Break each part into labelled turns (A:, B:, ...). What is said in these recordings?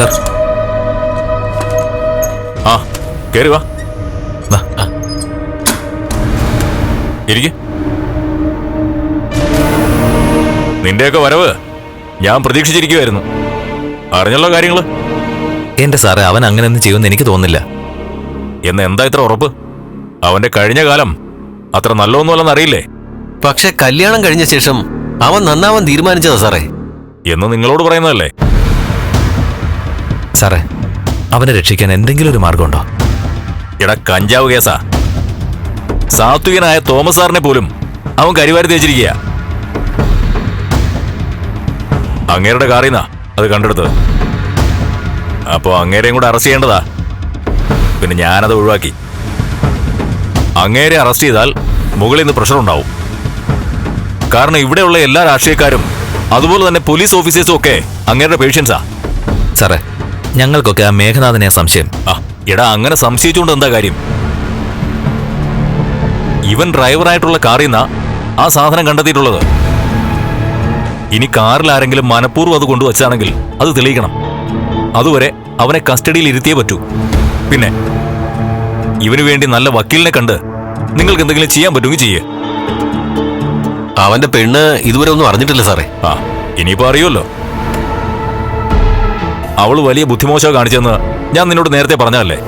A: Sir.
B: ആ കയറി വാ. ഇരിക്കെ. നിന്റെയൊക്കെ വരവ് ഞാൻ പ്രതീക്ഷിച്ചിരിക്കുമായിരുന്നു അറിഞ്ഞല്ലോ കാര്യങ്ങൾ?
A: എന്റെ സാറേ അവൻ അങ്ങനെയൊന്നും ചെയ്യുമെന്ന് എനിക്ക് തോന്നുന്നില്ല.
B: എന്ന് എന്താ ഇത്ര ഉറപ്പ്? അവന്റെ കഴിഞ്ഞ കാലം അത്ര നല്ലൊന്നുമല്ലെന്ന് അറിയില്ലേ?
C: പക്ഷെ കല്യാണം കഴിഞ്ഞ ശേഷം അവൻ നന്നാവാൻ തീരുമാനിച്ചതാ സാറേ.
B: എന്ന് നിങ്ങളോട് പറയുന്നതല്ലേ?
A: സാറേ അവനെ രക്ഷിക്കാൻ എന്തെങ്കിലും ഒരു മാർഗമുണ്ടോ?
B: എടാ കഞ്ചാവ് കേസാ. സാത്വികനായ തോമസ് സാറിനെ പോലും അവൻ കരിവാരി തേച്ചിരിക്കുക അങ്ങേരുടെ കാറിന്നാ അത് കണ്ടെടുത്തത്. അപ്പോ അങ്ങേരെയും കൂടെ അറസ്റ്റ് ചെയ്യേണ്ടതാ. പിന്നെ ഞാനത് ഒഴിവാക്കി. അങ്ങേരെ അറസ്റ്റ് ചെയ്താൽ മുകളിൽ നിന്ന് പ്രഷർ ഉണ്ടാവും. കാരണം ഇവിടെയുള്ള എല്ലാ രാഷ്ട്രീയക്കാരും അതുപോലെ തന്നെ പോലീസ് ഓഫീസേഴ്സും ഒക്കെ അങ്ങേരുടെ പേഷ്യൻസാ.
A: സാറേ ഞങ്ങൾക്കൊക്കെ ആ മേഘനാഥനെ സംശയം.
B: ആ എടാ അങ്ങനെ സംശയിച്ചുകൊണ്ട് എന്താ കാര്യം? ഇവൻ ഡ്രൈവറായിട്ടുള്ള കാറിൽ നിന്നാ ആ സാധനം കണ്ടെത്തിയിട്ടുള്ളത്. ഇനി കാറിൽ ആരെങ്കിലും മനഃപൂർവം അത് കൊണ്ടുവച്ചാണെങ്കിൽ അത് തെളിയിക്കണം. അതുവരെ അവനെ കസ്റ്റഡിയിൽ ഇരുത്തിയേ പറ്റൂ. പിന്നെ ഇവനു വേണ്ടി നല്ല വക്കീലിനെ കണ്ട് നിങ്ങൾക്ക് എന്തെങ്കിലും ചെയ്യാൻ പറ്റുമെങ്കിൽ ചെയ്യേ.
C: അവന്റെ പെണ്ണ് ഇതുവരെ ഒന്നും അറിഞ്ഞിട്ടില്ല സാറേ.
B: ആ ഇനിയിപ്പോ അറിയുമല്ലോ. അവൾ വലിയ ബുദ്ധിമോശം കാണിച്ചെന്ന് ഞാൻ നിന്നോട് നേരത്തെ പറഞ്ഞതല്ലേ?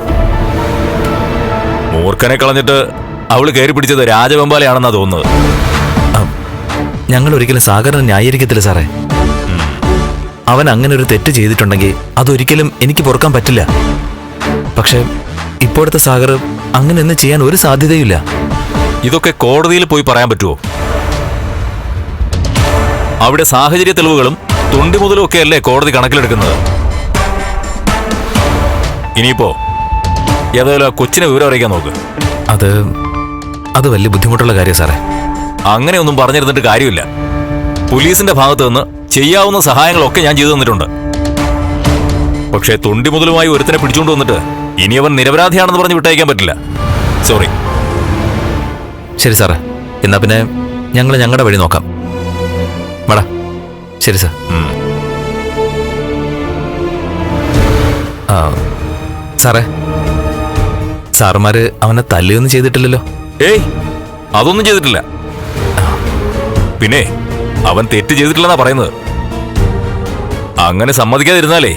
B: മൂർഖനെ കളഞ്ഞിട്ട് അവൾ കയറി പിടിച്ചത് രാജവെമ്പാലയാണെന്നാ തോന്നുന്നത്.
A: ഞങ്ങൾ ഒരിക്കലും സാഗറിനെ ന്യായീകരിക്കത്തില്ല സാറേ. അവൻ അങ്ങനെ ഒരു തെറ്റ് ചെയ്തിട്ടുണ്ടെങ്കിൽ അതൊരിക്കലും എനിക്ക് പൊറുക്കാൻ പറ്റില്ല. പക്ഷേ ഇപ്പോഴത്തെ സാഗർ അങ്ങനെ ഒന്നും ചെയ്യാൻ ഒരു സാധ്യതയുമില്ല.
B: ഇതൊക്കെ കോടതിയിൽ പോയി പറയാൻ പറ്റുമോ അവിടെ സാഹചര്യ തെളിവുകളും തൊണ്ടി മുതലും ഒക്കെ അല്ലേ കോടതി കണക്കിലെടുക്കുന്നത്? ഇനിയിപ്പോ ഏതായാലും ആ കൊച്ചിനെ വിവരം അറിയിക്കാൻ നോക്ക്.
A: അത് അത് വലിയ ബുദ്ധിമുട്ടുള്ള കാര്യം സാറേ.
B: അങ്ങനെയൊന്നും പറഞ്ഞിരുന്നിട്ട് കാര്യമില്ല. പോലീസിന്റെ ഭാഗത്ത് നിന്ന് ചെയ്യാവുന്ന സഹായങ്ങളൊക്കെ ഞാൻ ചെയ്തു തന്നിട്ടുണ്ട്. പക്ഷേ തൊണ്ടി മുതലുമായി ഒരുത്തനെ പിടിച്ചുകൊണ്ട് വന്നിട്ട് ഇനി അവൻ നിരപരാധിയാണെന്ന് പറഞ്ഞ് വിട്ടയക്കാൻ പറ്റില്ല. സോറി
A: ശരി സാറേ. എന്നാ പിന്നെ ഞങ്ങൾ ഞങ്ങളുടെ വഴി നോക്കാം. വേടാ. ശരി സാർ. ആ, സാറേ. സാറുമാര് അവനെ തല്ലുകയൊന്നും ചെയ്തിട്ടില്ലല്ലോ.
B: ഏയ് അതൊന്നും ചെയ്തിട്ടില്ല. പിന്നെ അവൻ തെറ്റ് ചെയ്തിട്ടില്ലെന്നാ പറയുന്നത്. അങ്ങനെ സമ്മതിക്കാതിരുന്നാലേ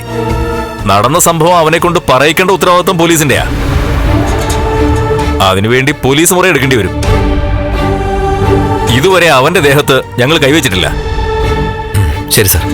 B: നടന്ന സംഭവം അവനെ കൊണ്ട് പറയിക്കേണ്ട ഉത്തരവാദിത്വം പോലീസിന്റെയാ. അതിനുവേണ്ടി പോലീസ് മുറി എടുക്കേണ്ടി വരും. ഇതുവരെ അവന്റെ ദേഹത്ത് ഞങ്ങൾ കൈവച്ചിട്ടില്ല.
A: ശരി സാർ.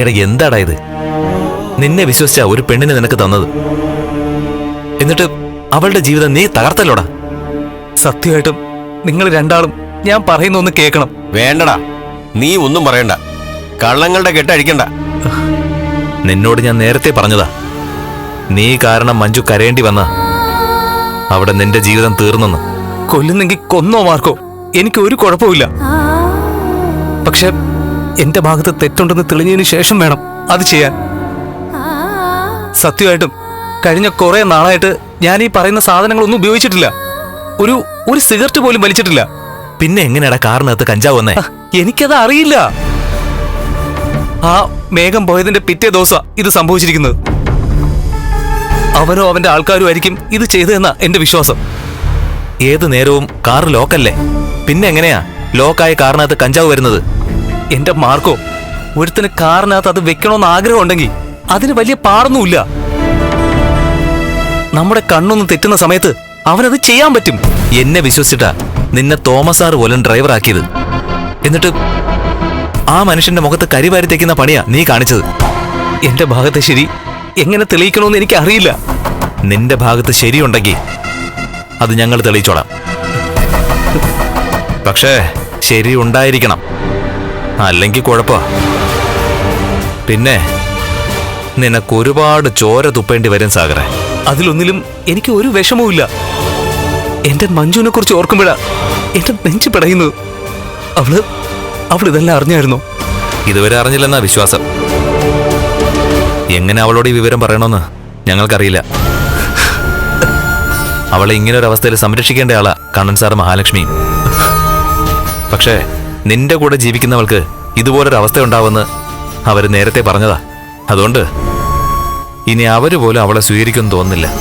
A: എടാ എന്താടാ ഇത്? നിന്നെ വിശ്വസിച്ച ഒരു പെണ്ണിനെ നിനക്ക് തന്നത്. എന്നിട്ട് അവളുടെ ജീവിതം നീ തകർത്തല്ലോടാ?
D: സത്യമായിട്ടും നിങ്ങൾ രണ്ടാളും ഞാൻ പറയുന്ന ഒന്ന് കേൾക്കണം.
C: വേണ്ടടാ. നീ ഒന്നും പറയണ്ട. കള്ളങ്ങളുടെ കെട്ടഴിക്കണ്ട.
A: നിന്നോട് ഞാൻ നേരത്തെ പറഞ്ഞതാ. നീ കാരണം മഞ്ജു കരയേണ്ടി വന്ന അവിടെ നിന്റെ ജീവിതം തീർന്നെന്ന്.
D: കൊല്ലുന്നെങ്കിൽ കൊന്നോ മാർക്കോ. എനിക്ക് ഒരു കുഴപ്പമില്ല പക്ഷെ എന്റെ ഭാഗത്ത് തെറ്റുണ്ടെന്ന് തെളിഞ്ഞതിന് ശേഷം വേണം അത് ചെയ്യാൻ. സത്യമായിട്ടും കഴിഞ്ഞ കുറെ നാളായിട്ട് ഞാൻ ഈ പറയുന്ന സാധനങ്ങളൊന്നും ഉപയോഗിച്ചിട്ടില്ല. ഒരു ഒരു സിഗരറ്റ് പോലും വലിച്ചിട്ടില്ല.
A: പിന്നെ എങ്ങനെയാടാ കാറിനകത്ത് കഞ്ചാവ് വന്നേ?
D: എനിക്കത് അറിയില്ല. ആ മേഘം പോയതിന്റെ പിറ്റേ ദിവസം ഇത് സംഭവിച്ചിരിക്കുന്നത്. അവനോ അവന്റെ ആൾക്കാരും ആയിരിക്കും ഇത് ചെയ്തതെന്ന എന്റെ വിശ്വാസം.
A: ഏത് നേരവും കാർ ലോക്കല്ലേ? പിന്നെ എങ്ങനെയാ ലോക്കായ കാറിനകത്ത് കഞ്ചാവ് വരുന്നത്?
D: എന്റെ മാർക്കോ ഒരുത്തിന് കാറിനകത്ത് അത് വെക്കണമെന്ന് ആഗ്രഹമുണ്ടെങ്കിൽ അതിന് വലിയ പാടൊന്നുമില്ല. നമ്മുടെ കണ്ണൊന്നും തെറ്റുന്ന സമയത്ത് അവനത് ചെയ്യാൻ പറ്റും.
A: എന്നെ വിശ്വസിച്ചിട്ടാ നിന്നെ തോമസ് ആർ പോലും ഡ്രൈവറാക്കിയത് എന്നിട്ട് ആ മനുഷ്യന്റെ മുഖത്ത് കരിവാരി തേക്കുന്ന പണിയാ നീ കാണിച്ചത്.
D: എന്റെ ഭാഗത്ത് ശരി എങ്ങനെ തെളിയിക്കണമെന്ന് എനിക്ക് അറിയില്ല
A: നിന്റെ ഭാഗത്ത് ശരിയുണ്ടെങ്കിൽ അത് ഞങ്ങൾ തെളിയിച്ചോളാം. പക്ഷേ ശരി ഉണ്ടായിരിക്കണം. അല്ലെങ്കിൽ കുഴപ്പ പിന്നെ നിനക്ക് ഒരുപാട് ചോര തുപ്പേണ്ടി വരും സാഗറെ.
D: അതിലൊന്നിലും എനിക്ക് ഒരു വിഷമവുമില്ല എന്റെ മഞ്ജുവിനെ കുറിച്ച് ഓർക്കുമ്പോഴാ എന്റെ നെഞ്ചു പിടയുന്നു അവൾ അവൾ ഇതെല്ലാം അറിഞ്ഞായിരുന്നോ?
A: ഇതുവരെ അറിഞ്ഞില്ലെന്നാ വിശ്വാസം. എങ്ങനെ അവളോട് ഈ വിവരം പറയണമെന്ന് ഞങ്ങൾക്കറിയില്ല. അവളെ ഇങ്ങനെ ഒരു അവസ്ഥയിൽ സംരക്ഷിക്കേണ്ട ആളാ കണ്ണൻ സാർ മഹാലക്ഷ്മി. പക്ഷേ നിന്റെ കൂടെ ജീവിക്കുന്നവൾക്ക് ഇതുപോലൊരു അവസ്ഥ ഉണ്ടാവുമെന്ന് അവർ നേരത്തെ പറഞ്ഞതാ. അതുകൊണ്ട് ഇനി അവർ പോലും അവളെ സ്വീകരിക്കുമെന്ന് തോന്നുന്നില്ല.